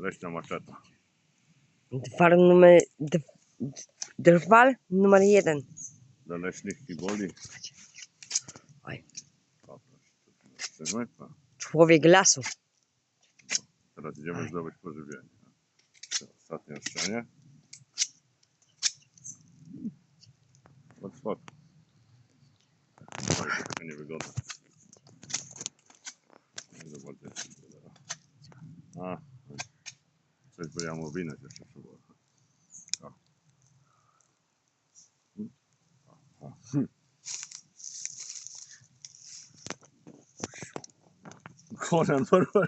Leśna maczeta. Drwal numer... dw- Drwal numer jeden. Dla leśnych kiboli. Oj. To Człowiek lasu. Teraz idziemy zdobyć pożywienie. To Ostatnie oszczenie. Od spodu. Oj, to taka niewygodna. Nie zobaczę. A, oj. Coś by ja mu winę jeszcze trzeba. O. O, o. Hmm. Konan porwał.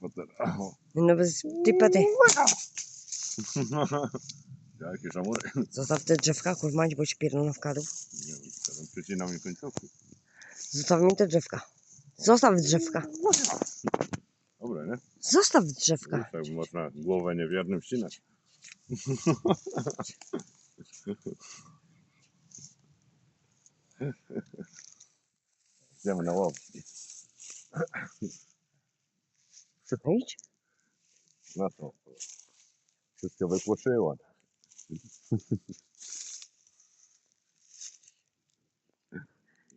Potem, o. No bez typety. Jakie żamury. Zostaw te drzewka, kurwa, bo ci pierdolą w kadłub. Nie wiem, teraz przycinam mi końcówki. Zostaw mi te drzewka. Zostaw drzewka. Dobra, nie? Zostaw drzewka. Tak można głowę niewiernym ścinać. Idziemy na łowki. Idź. Na to. Wszystko wypłoszyło.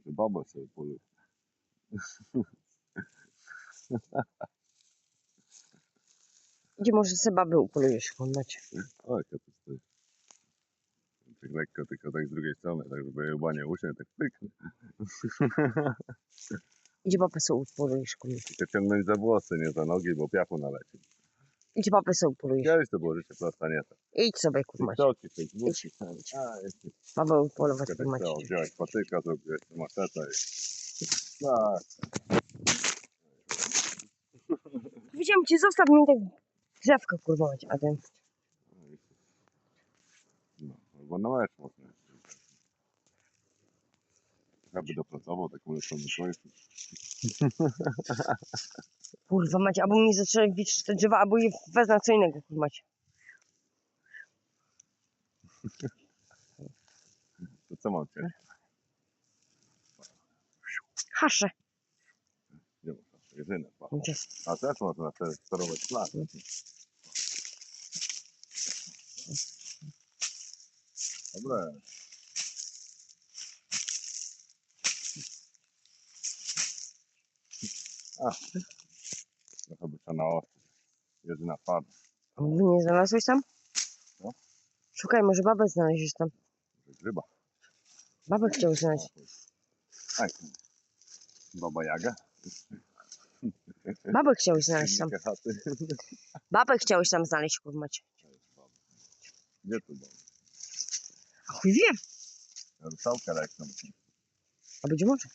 Baba sobie poluje. Gdzie może se baby upolujesz, kurmacie. Oj, to tu stoi. Tak lekko, tylko tak z drugiej strony, tak żeby chyba nie uśnie, tak pyk. Gdzie babę se upolujesz, kurmacie. Tylko ciągnąć za włosy, nie za nogi, bo piachu naleci. Gdzie babę se upolujesz. Kiedyś to było życie prosta, nie to. Idź sobie, kurmacie. TikToki, Facebook. Idź. idź. A, jest Babę upolować, tak kurmacie. chciał wziąć patyka, zrobiłeś maczetę i... Tak. Powiedziałem ci, zostaw mi te drzewka, kurwa, mać, a ten... No, albo na mecz można. Ja by dopracował taką lepszą myślność. Kurwa macie, albo mi zaczęły widzieć te drzewa, albo je wezmę co innego, kurwa macie. To co mam cię? Hasze. Nie ma. A też można te sterować plan. Dobre. A, trochę by trzeba na ostro. Jedyna pada. Nie znalazłeś tam? No. Szukaj, może babę znaleźć tam. Grzyba. Babę chciał znaleźć. Aj. Baba Jaga. Babę chciałeś znaleźć tam. Babę chciałeś tam znaleźć, kurwa macie. Gdzie tu baba? A chuj wie. Rusałka lekką. A być może.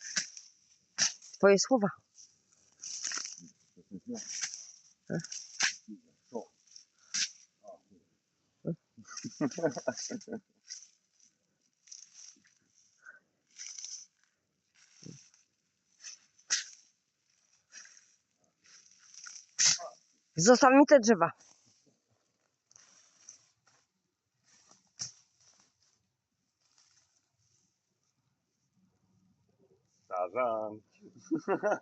Twoje słowa. Zostaw mi te drzewa. Tarzan.